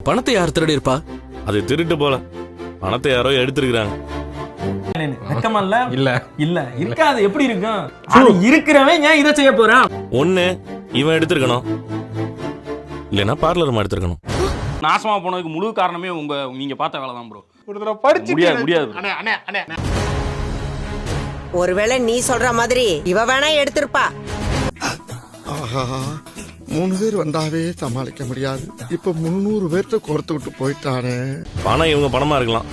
பணத்தை யார் திருடி இருப்பா அது திருட்டு போல. பணத்தை யாரோ எடுத்திருக்கிறாங்க. வெக்கமா இல்ல? இல்ல. இல்ல. இருக்காது எப்படி இருக்கும்? அது இருக்கிறவன் ஏன் இதை செய்ய போறான் ஒண்ணு இவன் எடுத்திருக்கணும். இல்லைன்னா பார்லர் எடுத்திருக்கணும். நாசமா போனதுக்கு முழு காரணமே உங்க நீங்க பார்த்த வேலை தான் ப்ரோ ஒரு தடவை படிச்சு முடியாது, முடியாது. அண்ணே அண்ணே அண்ணே அண்ணே. ஒருவேளை நீ சொல்ற மாதிரி இவ வேணா எடுத்திருப்பா. ஆஹா. மூணு பேர் வந்தாவே சமாளிக்க முடியாது. இப்ப முந்நூறு பேர்த்த கோர்த்து விட்டு போயிட்டானே. பணம் இவங்க பணமா இருக்கலாம்.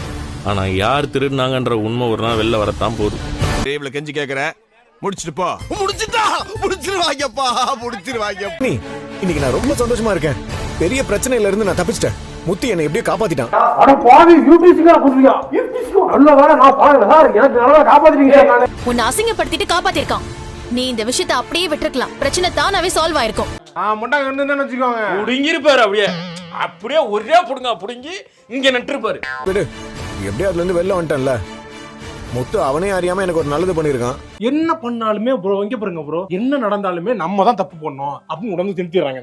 ஆனா யார் திருடினாங்கன்ற உண்மை ஒரு நாள் வெளில வரத்தான் போகுது. டேபிள கெஞ்சி கேக்குறேன். முடிச்சிட்டு போ. முடிச்சுட்டா? முடிச்சிருவாங்கப்பா முடிச்சிருவாங்க நீ இன்னைக்கு நான் ரொம்ப சந்தோஷமா இருக்கேன். பெரிய பிரச்சனையில இருந்து நான் தப்பிச்சிட்டேன். முத்தி என்னை எப்படியோ காப்பாத்திட்டான். உன்னை அசிங்கப்படுத்திட்டு காப்பாத்திருக்கான். நீ இந்த விஷயத்தை அப்படியே விட்டுருக்கலாம். பிரச்சனை தானாவே சால்வ் ஆயிருக்கும். முட்டாங்க வந்து வச்சுக்கோங்க. புடுங்கிருப்பாரு அப்படியே. அப்படியே ஒரே புடுங்க புடுங்கி இங்க நட்டுருப்பாரு விடு. எப்படியோ அதுல இருந்து வெளில வந்துட்டேன்ல. முத்து அவனே அறியாம எனக்கு ஒரு நல்லது பண்ணிருக்கான் என்ன பண்ணாலுமே ப்ரோ இங்க பாருங்க ப்ரோ என்ன நடந்தாலுமே நம்ம தான் தப்பு பண்ணோம் அப்படின்னு உடம்பு திருத்திடுறாங்க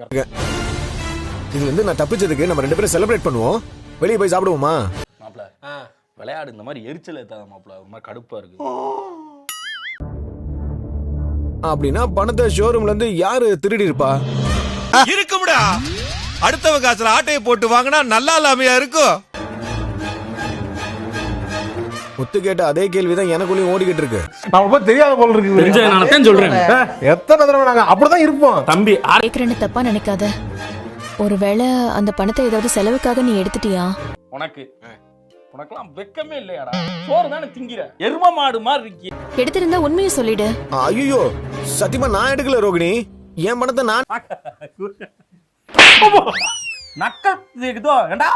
இதுல இருந்து நான் தப்பிச்சதுக்கு நம்ம ரெண்டு பேரும் செலிப்ரேட் பண்ணுவோம். வெளியே போய் சாப்பிடுவோமா? மாப்ள விளையாடு இந்த மாதிரி எரிச்சல் ஏத்தாத மாப்ள ஒரு மாதிரி கடுப்பா இருக்கு. அப்படின்னா பணத்தை ஷோரூம்ல இருந்து யாரு திருடி இருப்பா இருக்கும்டா. அடுத்தவ காசுல ஆட்டையை போட்டு வாங்கினா நல்லா இல்லாமையா இருக்கும் முத்து கேட்ட அதே கேள்விதான் எனக்குள்ளேயும் ஓடிக்கிட்டு இருக்கு. நம்ம ரொம்ப தெரியாத போல இருக்கு தான் சொல்றேன். எத்தனை தடவை நாங்க அப்படிதான் இருப்போம். தம்பி கேக்குறேன்னு தப்பா நினைக்காத. ஒருவேளை அந்த பணத்தை ஏதாவது செலவுக்காக நீ எடுத்துட்டியா? உனக்கு. உனக்கெல்லாம் வெக்கமே இல்லையாடா? சோறு தானே திங்கிற? எரும மாடு மாதிரி இருக்கி. எடுத்திருந்தா உண்மையை சொல்லிடு. ஐயோ சத்தியமா நான் எடுக்கல ரோகிணி. என் பணத்தை நான் நக்கல் இதுதோ ஏண்டா?